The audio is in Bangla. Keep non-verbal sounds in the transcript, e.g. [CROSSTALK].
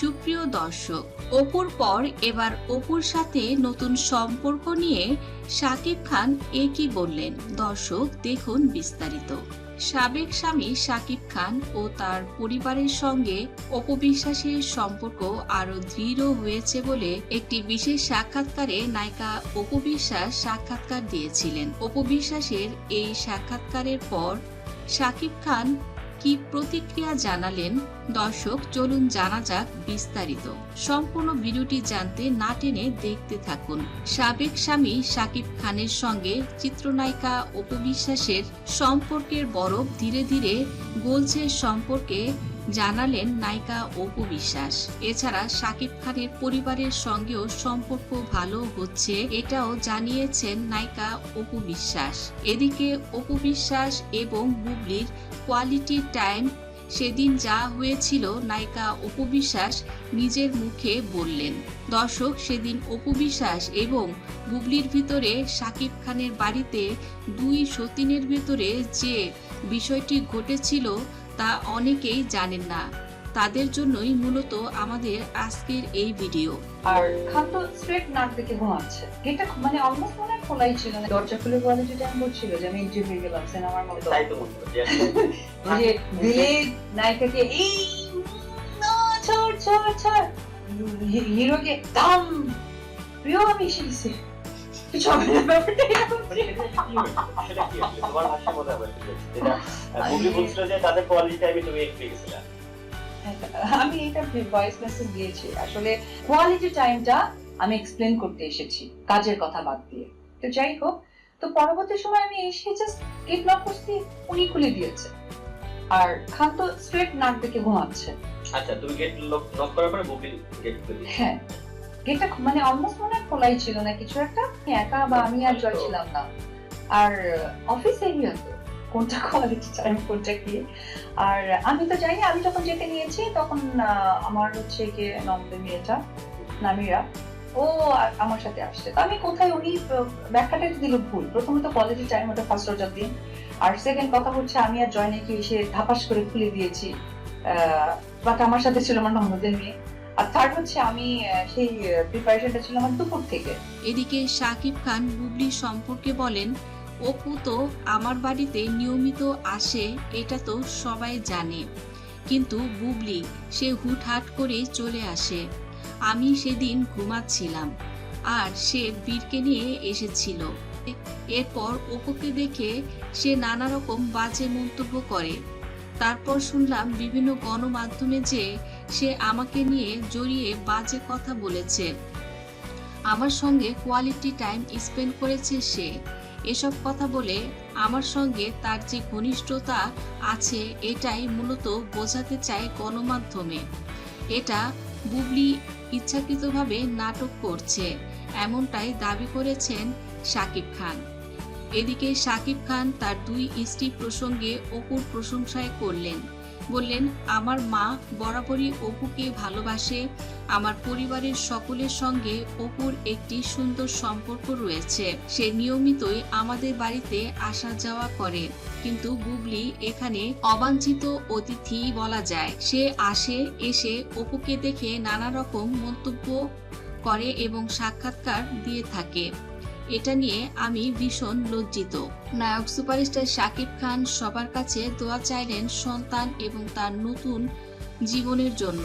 সুপ্রিয় দর্শক, অপুর পর এবার অপুর সাথে নতুন সম্পর্ক নিয়ে শাকিব খান এ কি বললেন? দর্শক, দেখুন বিস্তারিত। সাবেক স্বামী শাকিব খান ও তার পরিবারের সঙ্গে অপবিশ্বাসের সম্পর্ক আরও দৃঢ় হয়েছে বলে একটি বিশেষ সাক্ষাৎকারে নায়িকা অপবিশ্বাস সাক্ষাৎকার দিয়েছিলেন। অপবিশ্বাসের এই সাক্ষাৎকারের পর শাকিব খান কি প্রতিক্রিয়া জানালেন? দর্শক, চলুন জানা যাক বিস্তারিত। সম্পূর্ণ ভিডিওটি জানতে না টেনে দেখতে থাকুন। সাবেক স্বামী শাকিব খানের সঙ্গে চিত্রনায়িকা অপবিশ্বাসের সম্পর্কের বরফ ধীরে ধীরে গলছে সম্পর্কে জানালেন নায়িকা অপু বিশ্বাস। এছাড়া শাকিব খানের পরিবারের সঙ্গেও সম্পর্ক ভালো হচ্ছে এটাও জানিয়েছেন নায়িকা অপু বিশ্বাস। এদিকে অপু বিশ্বাস এবং বুবলির কোয়ালিটি টাইম সেদিন যা হয়েছিল নায়িকা অপু বিশ্বাস নিজের মুখে বললেন। দর্শক, সেদিন অপু বিশ্বাস এবং বুবলির ভিতরে শাকিব খানের বাড়িতে দুই সতীনের ভিতরে যে বিষয়টি ঘটেছিল তা অনেকেই জানেন না। তাদের জন্যই মূলত আমাদের আজকের এই ভিডিও। আর তো স্ট্রেট নাক দেখে ঘুমাচ্ছে। গেটটা মানে অলমোস্ট মনে হয় খোলাই ছিল না। দরজা খুলে বলে যেটা আমি বলছিল যে আমি ইন্টারভিউ গেলাম সিনেমার মতো। তাই তো মনে ওই [LAUGHS] যে দিলে নায়িকাকে এই না ছাড় ছাড় ছাড়। হিরোকে দাম। প্রিয় আমি এসে গেছি কিছু হবে না ব্যাপারটা এরকম সেটা কি হয়েছে? সেটা কি হয়েছে? তোমার হাসি মজা হয়েছে যেটা বুবলি বলছিল যে তাদের কোয়ালিটি টাইমে তুমি পেয়ে গেছিলে। আমি এটা ভয়েস মেসেজ দিয়েছি। আসলে কোয়ালিটি টাইমটা আমি এক্সপ্লেন করতে এসেছি কাজের কথা বাদ দিয়ে। তো যাই হোক তো পরবর্তী সময় আমি এসে জাস্ট গেট লক করছি উনি খুলে দিয়েছে। আর খান তো স্ট্রেট নাক দেখে ঘুমাচ্ছে। আচ্ছা তুমি গেট লক করার পরে বুবলি গেট খুলে হ্যাঁ। গেটটা মানে অলমোস্ট মনে হয় খোলাই ছিল না কিছু একটা। আমি একা বা আমি আর জয় ছিলাম না। আর অফিস এরিয়াতে কোনটা কোয়ালিটি টাইম [LAUGHS] কোনটা কি আর আমি তো জানি আমি যখন যেতে নিয়েছি তখন আমার হচ্ছে কি নন্দের মেয়েটা নামিরা ও আমার সাথে আসছে। তো আমি কোথায় উনি ব্যাখ্যাটা দিল ভুল। প্রথমত কোয়ালিটি টাইম ওটা ফার্স্ট রোজার দিন। আর সেকেন্ড কথা হচ্ছে আমি আর জয় নাকি এসে ধাপাস করে খুলে দিয়েছি। বাট আমার সাথে ছিল আমার ননদের মেয়ে। আর থার্ড হচ্ছে আমি সেই প্রিপারেশনটা ছিল আমার দুপুর থেকে। এদিকে শাকিব খান বুবলি সম্পর্কে বলেন অপু তো আমার বাড়িতে নিয়মিত আসে, এটা তো সবাই জানে। কিন্তু বুবলি, সে হুটহাট করে চলে আসে। আমি সেদিন ঘুমাচ্ছিলাম আর সে বীরকে নিয়ে এসেছিল। এরপর অপুকে দেখে সে নানা রকম বাজে মন্তব্য করে। তারপর শুনলাম বিভিন্ন গণমাধ্যমে যে সে আমাকে নিয়ে জড়িয়ে বাজে কথা বলেছে। আমার সঙ্গে কোয়ালিটি টাইম স্পেন্ড করেছে সে। এসব কথা বলে আমার সঙ্গে তার যে ঘনিষ্ঠতা আছে এটাই মূলত বোঝাতে চায় গণমাধ্যমে। এটা বুবলি ইচ্ছাকৃতভাবে নাটক করছে, এমনটাই দাবি করেছেন শাকিব খান। এদিকে শাকিব খান তার দুই স্ত্রী প্রসঙ্গে অপুর প্রশংসায় করলেন। বললেন, আমার মা বরাবরই অপুকে ভালোবাসে। আমার পরিবারের সকলের সঙ্গে অপুর একটি সুন্দর সম্পর্ক রয়েছে। সে নিয়মিতই আমাদের বাড়িতে আসা যাওয়া করে। কিন্তু বুবলি এখানে অবাঞ্ছিত অতিথি বলা যায়। সে আসে, এসে অপুকে দেখে নানা রকম মন্তব্য করে এবং সাক্ষাৎকার দিয়ে থাকে। এটা নিয়ে আমি ভীষণ লজ্জিত। নায়ক সুপারস্টার শাকিব খান সবার কাছে দোয়া চাইলেন সন্তান এবং তার নতুন জীবনের জন্য।